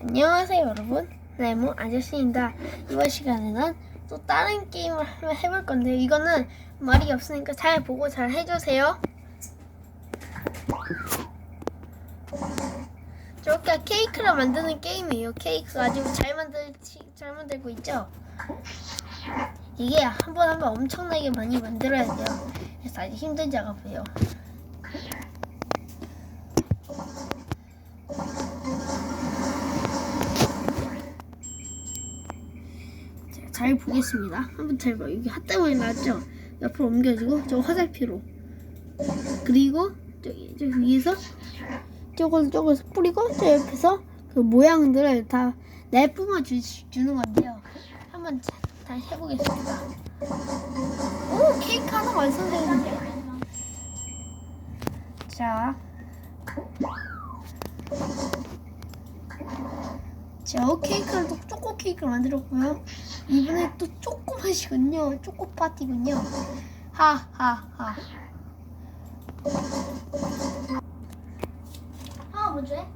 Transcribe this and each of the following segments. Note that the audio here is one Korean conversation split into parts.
안녕하세요 여러분. 네모 아저씨입니다. 이번 시간에는 또 다른 게임을 한번 해볼 건데요. 이거는 말이 없으니까 잘 보고 잘 해주세요. 저렇게 케이크를 만드는 게임이에요. 케이크 아주 잘 만들 잘 만들고 있죠? 이게 한 번 한 번 엄청나게 많이 만들어야 돼요. 그래서 아주 힘든 작업이에요 보겠습니다. 한번 잘 봐. 여기 핫다구이 나왔죠? 옆으로 옮겨주고 저 화살표로 그리고 저기 저 위에서 저걸 저걸 뿌리고 저 옆에서 그 모양들을 다 내뿜어 주, 주는 건데요. 한번 자, 다시 해보겠습니다. 오 케이크 하나 완성되는데. 자. 자, 케이크를 또 초코 케이크를 만들었고요. 이번에 또 초코 맛이군요. 초코 파티군요. 하하하. 아, 먼저 해?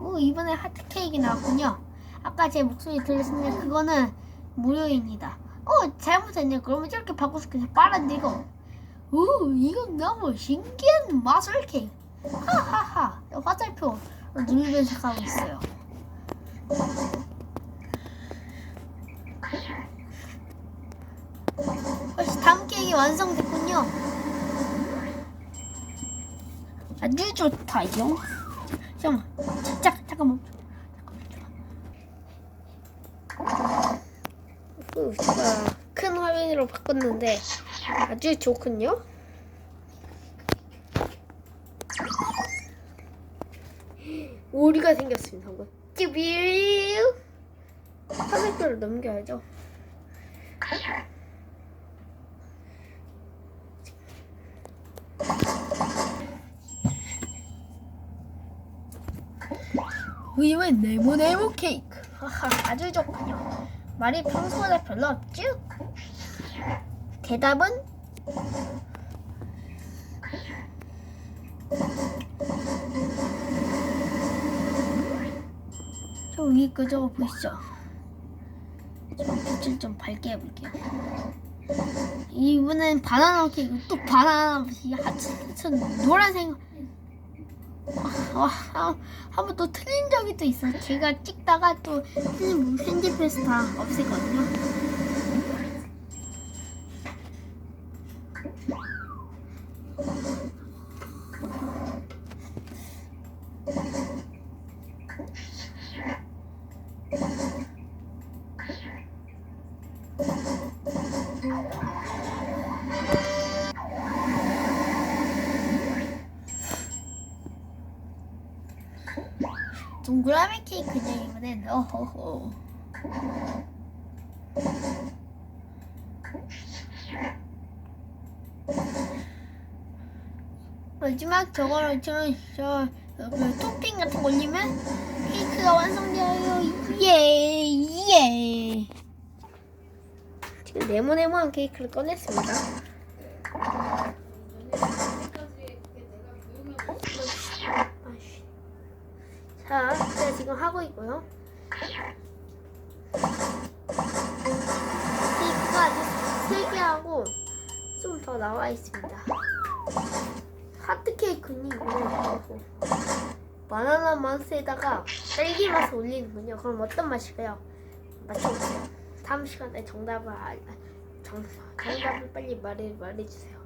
오, 이번에 하트 케이크 나왔군요. 아까 제 목소리 들으셨는데 그거는 무료입니다. 어, 잘못했네. 그러면 저렇게 바꿔서 그냥 이거. 오, 이건 너무 신기한 마술 케이크. 하하하. 화살표 누르면서 가고 있어요. 벌써 다음 케이크 완성됐군요. 아주 좋다요. 잠깐만, 잠깐, 잠깐만. 큰 화면으로 바꿨는데 아주 좋군요. 오리가 생겼습니다. 한번 찌비유 화면표를 넘겨야죠. 우유의 네모 네모 케이크. 하하, 아주 좋군요. 말이 평소보다 별로 없죠? 대답은 저 위에 거 저거 보이시죠? 저 빛을 좀 밝게 해볼게요. 이번엔 바나나 케이크 또 바나나 하천 노란색 와, 아, 한번 또 틀린 적이 또 있어요. 제가 찍다가 또 틀린 편집해서 다 없앴거든요. 동그라미 케이크네 이번엔 어허허. 마지막 저거를 저저 저, 그 토핑 같은 거 올리면 케이크가 완성되어요. 예예. 지금 네모네모한 케이크를 꺼냈습니다 아이씨. 자, 제가 지금 하고 있고요. 케이크가 아직 세 개 하고 좀 더 나와 있습니다. 하트 케이크니 이거 바나나 맛에다가 딸기 맛을 올리는군요. 그럼 어떤 맛일까요? 맞춰보세요. 다음 시간에 정답을 알, 정, 정답을 빨리 말해 말해주세요.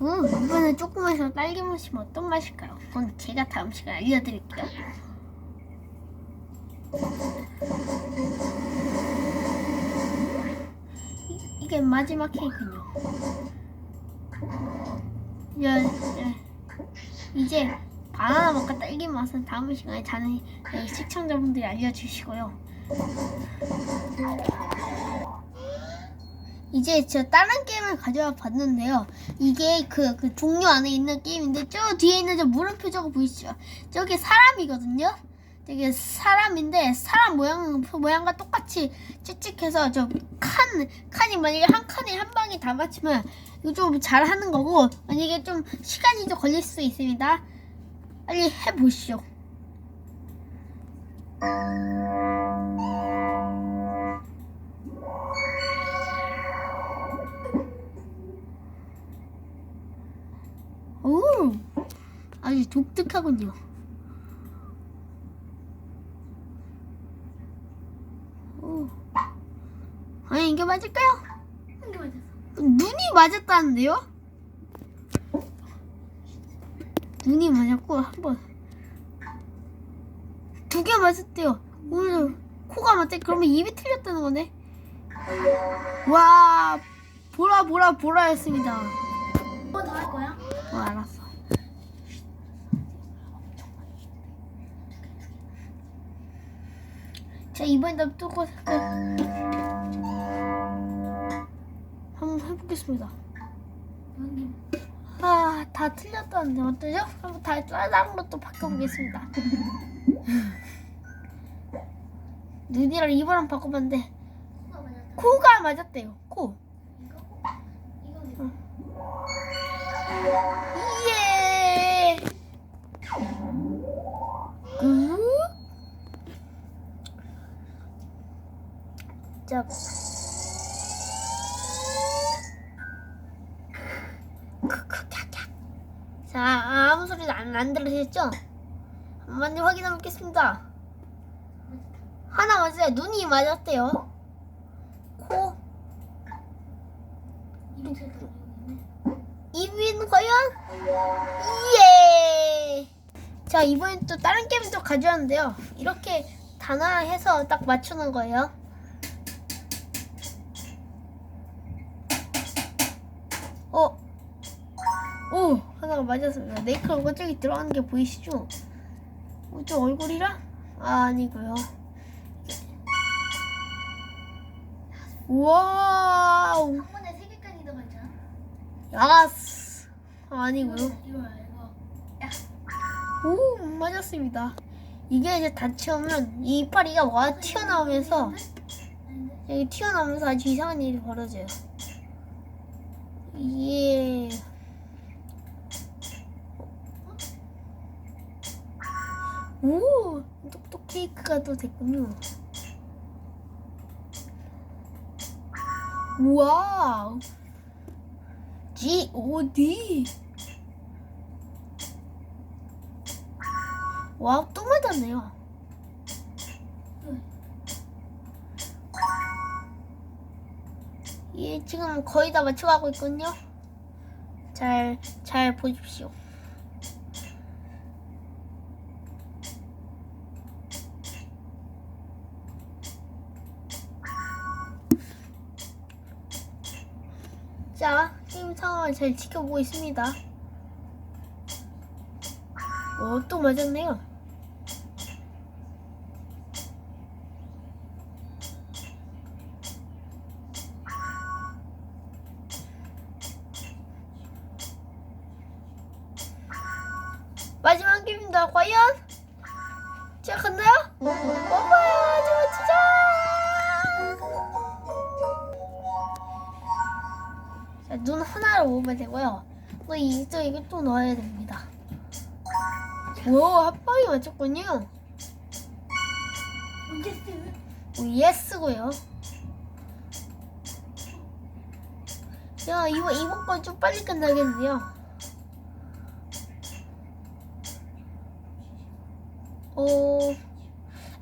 음, 조그마해서 딸기 맛이면 어떤 맛일까요? 그건 제가 다음 시간에 알려드릴게요. 이, 이게 마지막 케이크요. 예, 예. 이제 바나나 맛과 딸기 맛은 다음 시간에 자는 시청자분들이 알려주시고요. 이제 제가 다른 게임을 가져와 봤는데요. 이게 그, 그 종류 안에 있는 게임인데, 저 뒤에 있는 저 물음표 저거 보이시죠? 저게 사람이거든요? 되게 사람인데, 사람 모양, 모양과 똑같이 찍찍해서 저 칸, 칸이 만약에 한 칸에 한 방에 다 맞추면 이거 좀 잘하는 거고, 만약에 좀 시간이 좀 걸릴 수 있습니다. 빨리 해보시죠. 독특하군요. 오, 아니 이게 맞을까요? 이게 맞았어. 눈이 맞았다는데요? 눈이 맞았고 한번 두 개 맞았대요. 오늘 코가 맞대. 그러면 입이 틀렸다는 거네. 와, 보라 보라 보라였습니다. 뭐 더 할 거야? 어, 알았어. 자, 이번에도 그- 한번 해보겠습니다. 아, 다 틀렸다는데 어떠죠? 한번 다 다른 것도 바꿔보겠습니다. 눈이랑 입이랑 바꿔봤는데 코가 맞았대요. 코. 이거 이거 예. 자. 자, 아무 소리도 안, 안 들으셨죠? 한번 더 확인해 보겠습니다. 하나 맞아요. 눈이 맞았대요. 코. 입인 과연? 예! 자, 이번엔 또 다른 게임 또 가져왔는데요. 이렇게 단화해서 딱 맞추는 거예요. 어? 오! 하나가 맞았습니다. 네이클로가 저기 들어가는 게 보이시죠? 어, 저 얼굴이랑? 아, 아니고요. 와우! 한 번에 세 개까지 들어갔잖아. 야스! 아, 아니고요. 이거. 오, 맞았습니다. 이게 이제 다 채우면 이 이파리가 와 튀어나오면서? 여기 튀어나오면서 아주 이상한 일이 벌어져요. 예. 오, 똑똑 케이크가 또 됐군요. 와우. G O D. 와우, 또 맞았네요. 예, 지금 거의 다 맞춰가고 있거든요. 잘, 잘 보십시오. 자, 게임 상황을 잘 지켜보고 있습니다. 어, 또 맞았네요. 갔나요? 오빠야! 자, 눈 하나를 모으면 되고요. 또 이, 또 이거 또 넣어야 됩니다. 오, 한 방에 맞췄군요. 오, 예스고요. 야, 이거 이번 건 좀 빨리 끝나겠네요. 오,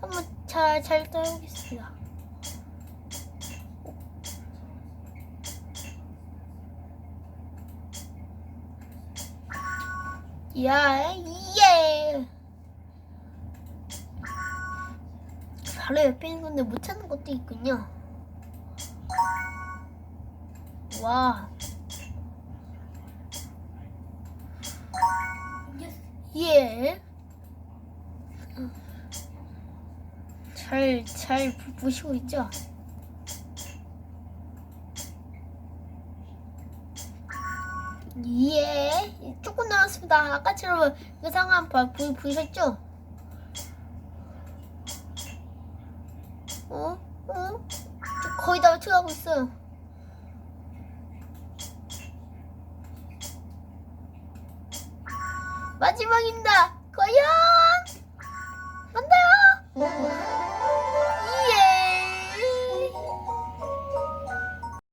한번 잘, 잘 떠보겠습니다. 야, 예! 바로 옆에 있는 건데 못 찾는 것도 있군요. 와? 예. 잘, 잘 보- 보시고 있죠? 예, 조금 남았습니다. 아까처럼 봐- 보, 보이셨죠? 어? 어? 저 거의 다 맞춰가고 있어요. 마지막입니다.